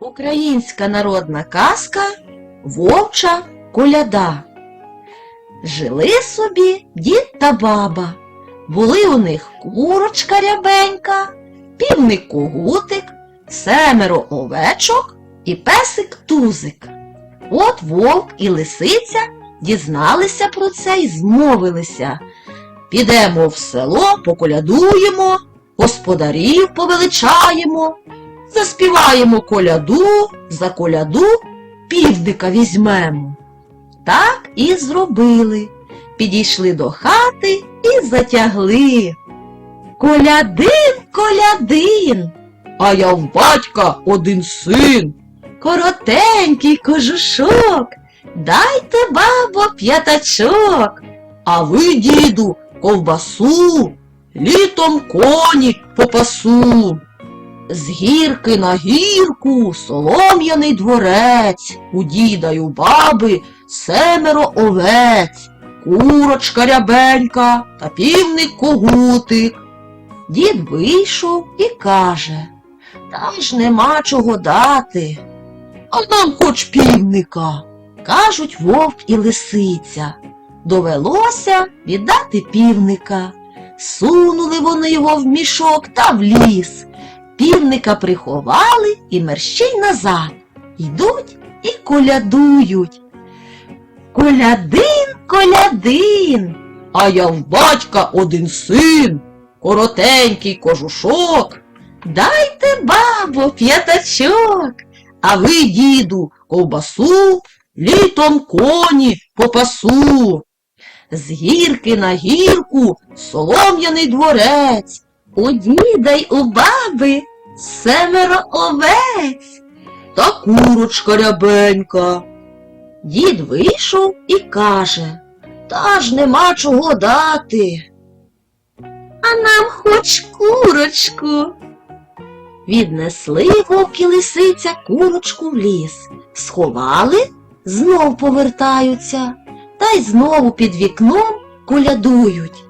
Українська народна казка Вовча коляда. Жили собі дід та баба. Були у них курочка рябенька, півник когутик, семеро овечок і песик тузик. От вовк і лисиця дізналися про це й змовилися. Підемо в село, поколядуємо, господарів повеличаємо, заспіваємо коляду, за коляду півника візьмемо. Так і зробили. Підійшли до хати і затягли. Колядин, колядин, а я в батька один син. Коротенький кожушок, дайте, бабо, п'ятачок. А ви, діду, ковбасу, літом коні попасу. З гірки на гірку солом'яний дворець, у діда й у баби семеро овець, курочка рябенька та півник когутик. Дід вийшов і каже, там ж нема чого дати. А нам хоч півника, кажуть вовк і лисиця. Довелося віддати півника. Сунули вони його в мішок та в ліс. Півника приховали і мерщій назад. Йдуть і колядують. Колядин, колядин, а я в батька один син, коротенький кожушок. Дайте, бабо, п'ятачок, а ви, діду, ковбасу, літом коні попасу. З гірки на гірку солом'яний дворець, у діда й у баби семеро овець та курочка рябенька. Дід вийшов і каже, та ж нема чого дати. А нам хоч курочку. Віднесли вовк і лисиця курочку в ліс, сховали, знов повертаються, та й знову під вікном колядують.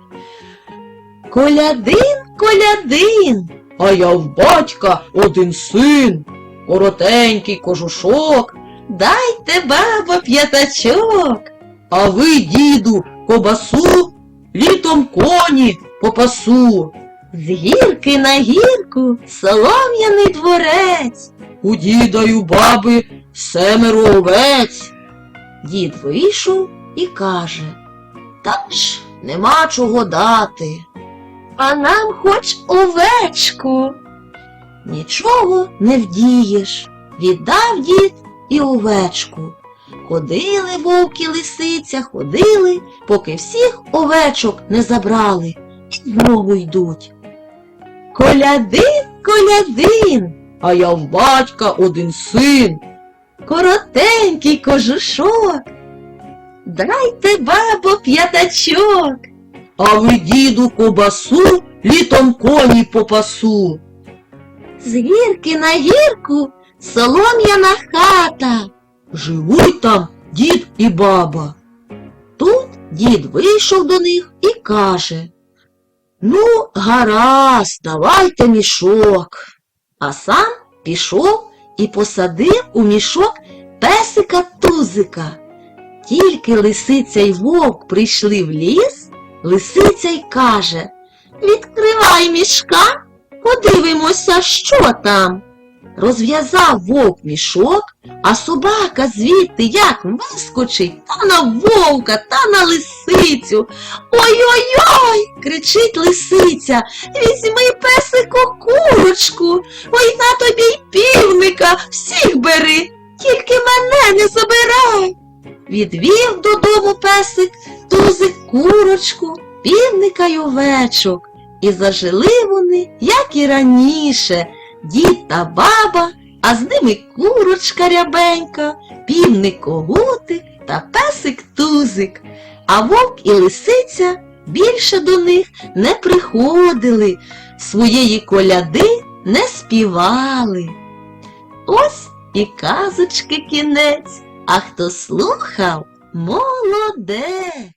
Колядин, колядин, а я в батька один син, коротенький кожушок, дайте, баба, п'ятачок, а ви, діду, кобасу, літом коні попасу. З гірки на гірку солом'яний дворець, у діда й у баби семеро овець. Дід вийшов і каже, та ж нема чого дати. А нам хоч овечку. Нічого не вдієш, віддав дід і овечку. Ходили вовк і лисиця, ходили, поки всіх овечок не забрали, і знову йдуть. Колядин, колядин, а я в батька один син, коротенький кожушок. Дайте, бабо, п'ятачок, а ви, діду, кобасу, літом коні попасу. З гірки на гірку солом'яна хата. Живуть там дід і баба. Тут дід вийшов до них і каже Ну, гаразд, давайте мішок. А сам пішов і посадив у мішок песика тузика. Тільки лисиця й вовк прийшли в ліс, лисиця й каже Відкривай мішка, подивимося, що там. Розв'язав вовк мішок, а собака звідти як вискочить та на вовка, та на лисицю. Ой-ой-ой, кричить лисиця, візьми песику курочку, ой на тобі й півника, всіх бери, тільки мене не забирай. Відвів додому песик тузик курочку, півника й овечок. І зажили вони, як і раніше, дід та баба, а з ними курочка рябенька, півник когутик та песик тузик. А вовк і лисиця більше до них не приходили, своєї коляди не співали. Ось і казочки кінець, а хто слухав, молодець.